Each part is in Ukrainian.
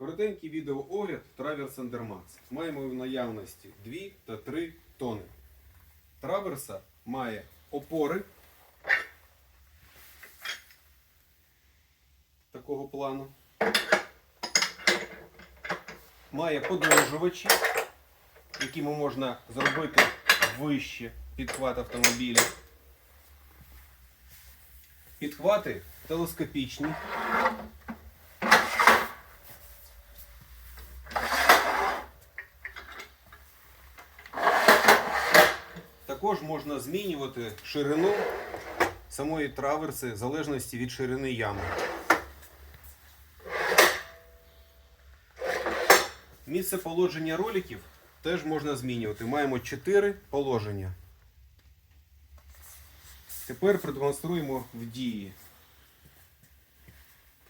Коротенький відеоогляд Traverse Max. Маємо в наявності 2 та 3 тони. Траверса має опори такого плану. Має подовжувачі, якими можна зробити вище підхват автомобіля. Підхвати телескопічні. Також можна змінювати ширину самої траверси в залежності від ширини ями. Місце положення роликів теж можна змінювати. Маємо 4 положення. Тепер продемонструємо в дії.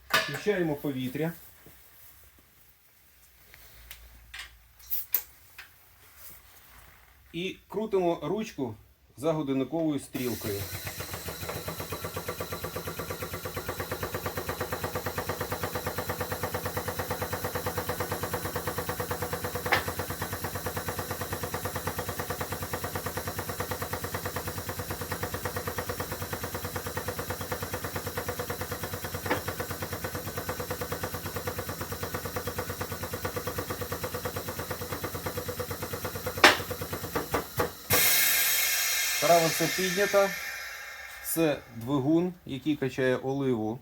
Включаємо повітря. І крутимо ручку за годинниковою стрілкою. Траверса піднята. Це двигун, який качає оливу.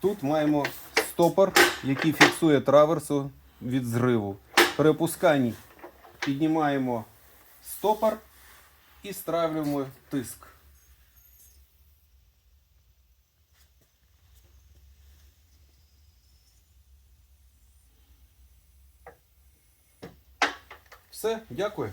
Тут маємо стопор, який фіксує траверсу від зриву. При опусканні піднімаємо стопор і стравлюємо тиск. Все, дякую.